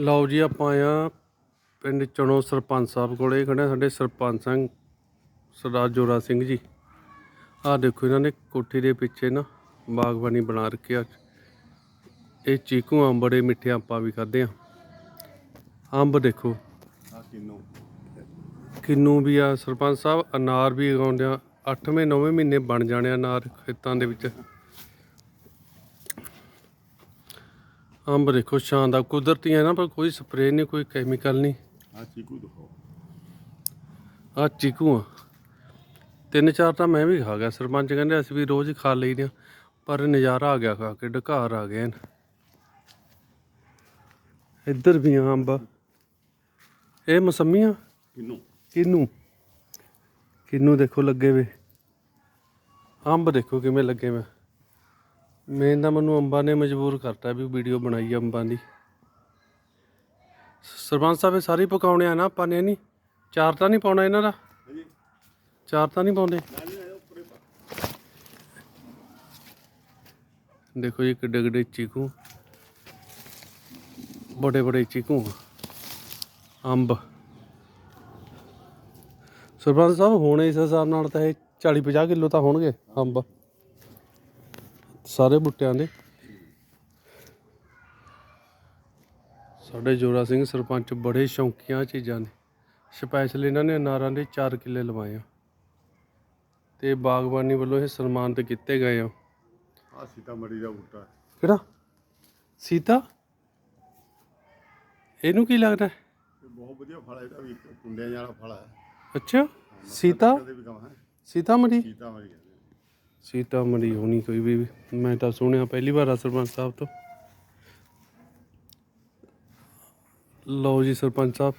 ਲਓ ਜੀ ਆਪਾਂ ਆਇਆ ਪਿੰਡ ਚਣੋ ਸਰਪੰਚ ਸਾਹਿਬ ਕੋਲੇ ਖੜੇ ਆ ਸਾਡੇ ਸਰਪੰਚ ਸਿੰਘ ਸਰਦਾਰ ਜੋਰਾ ਸਿੰਘ ਜੀ। ਆਹ ਦੇਖੋ ਇਹਨਾਂ ਨੇ ਕੋਠੀ ਦੇ ਪਿੱਛੇ ਨਾ ਬਾਗਬਾਨੀ ਬਣਾ ਰੱਖੀ ਆ। ਇਹ ਚੀਕੂ ਅੰਬ ਬੜੇ ਮਿੱਠੇ ਆਪਾਂ ਵੀ ਖਾਦੇ ਆ। ਅੰਬ ਦੇਖੋ। ਆ ਕਿੰਨੂ। ਕਿੰਨੂ ਵੀ ਆ ਸਰਪੰਚ ਸਾਹਿਬ ਅਨਾਰ ਵੀ ਉਗਾਉਂਦੇ ਆ। 8ਵੇਂ 9ਵੇਂ ਮਹੀਨੇ ਬਣ ਜਾਣੇ ਆ ਅਨਾਰ ਖੇਤਾਂ ਦੇ ਵਿੱਚ। ਅੰਬ ਦੇਖੋ ਸ਼ਾਨਦਾਰ ਕੁਦਰਤੀ ਹੈ ਨਾ ਪਰ ਕੋਈ ਸਪਰੇਅ ਨਹੀਂ ਕੋਈ ਕੈਮੀਕਲ ਨਹੀਂ। ਆ ਚੀਕੂ ਦਿਖਾਓ। ਆ ਚੀਕੂ ਆ। ਤਿੰਨ ਚਾਰ ਤਾਂ ਮੈਂ ਵੀ ਖਾ ਗਿਆ। ਸਰਪੰਚ ਕਹਿੰਦੇ ਅਸੀਂ ਵੀ ਰੋਜ਼ ਖਾ ਲਈਦੇ ਆ। ਪਰ ਨਜ਼ਾਰਾ ਆ ਗਿਆ ਖਾ ਕੇ ਢਕਾਰ ਆ ਗਏ ਇੱਧਰ ਵੀ ਆ ਅੰਬ। ਇਹ ਮਸੰਮੀਆਂ ਕਿੰਨੂ? ਕਿੰਨੂ? ਕਿੰਨੂ ਦੇਖੋ ਲੱਗੇ ਵੇ। ਅੰਬ ਦੇਖੋ ਕਿਵੇਂ ਲੱਗੇ ਵੇ। ਮੈਂ ਤਾਂ ਮੈਨੂੰ ਅੰਬਾਂ ਨੇ ਮਜਬੂਰ ਕਰਤਾ ਵੀ ਵੀਡੀਓ ਬਣਾਈ ਅੰਬਾਂ ਦੀ। ਸਰਪੰਚ ਸਾਹਿਬ ਇਹ ਸਾਰੇ ਪਕਾਉਣੇ ਆ ਨਾ ਆਪਾਂ ਨੇ ਨਹੀਂ? ਚਾਰ ਤਾਂ ਨਹੀਂ ਪਾਉਣਾ ਇਹਨਾਂ ਦਾ? ਚਾਰ ਤਾਂ ਨਹੀਂ ਪਾਉਂਦੇ? ਦੇਖੋ ਜੀ ਕਿੱਡੇ ਕਿੱਡੇ ਚੀਕੂ। ਬੜੇ ਬੜੇ ਚੀਕੂ। ਅੰਬ। ਸਰਪੰਚ ਸਾਹਿਬ ਹੁਣ ਇਸ ਹਿਸਾਬ ਨਾਲ ਤਾਂ ਇਹ 40 50 ਕਿਲੋ ਤਾਂ ਹੋਣਗੇ ਅੰਬ। ਸਾਰੇ ਬੁੱਟਿਆਂ ਦੇ। ਸਾਡੇ ਜੋਰਾ ਸਿੰਘ ਸਰਪੰਚ ਬੜੇ ਸ਼ੌਂਕੀਆਂ ਚੀਜ਼ਾਂ ਨੇ। ਸਪੈਸ਼ਲ ਇਹਨਾਂ ਨੇ ਅਨਾਰਾਂ ਦੇ 4 ਕਿੱਲੇ ਲਵਾਏ ਆ। ਤੇ ਬਾਗਬਾਨੀ ਵੱਲੋਂ ਇਹ ਸਨਮਾਨਿਤ ਕੀਤੇ ਗਏ ਆ। ਆ ਸੀਤਾਮੜੀ ਦਾ ਬੂਟਾ। ਕਿਹੜਾ? ਸੀਤਾ? ਇਹਨੂੰ ਕੀ ਲੱਗਦਾ ਹੈ? ਇਹ ਬਹੁਤ ਵਧੀਆ ਫਲ ਹੈ ਇਹਦਾ ਵੀ ਕੁੰਡਿਆਂ ਵਾਲਾ ਫਲ ਹੈ। ਅੱਛਾ ਸੀਤਾ? ਵੀ ਸੀਤਾਮੜੀ ਸੀਤਾਮੜੀ ਕਹਿੰਦੇ ਨੇ। ਸੀਤਾਮੜੀ ਹੋਣੀ ਕੋਈ ਵੀ। ਮੈਂ ਤਾਂ ਸੁਣਿਆ ਪਹਿਲੀ ਵਾਰ ਆ ਸਰਪੰਚ ਸਾਹਿਬ ਤੋਂ। ਲਓ ਜੀ ਸਰਪੰਚ ਸਾਹਿਬ।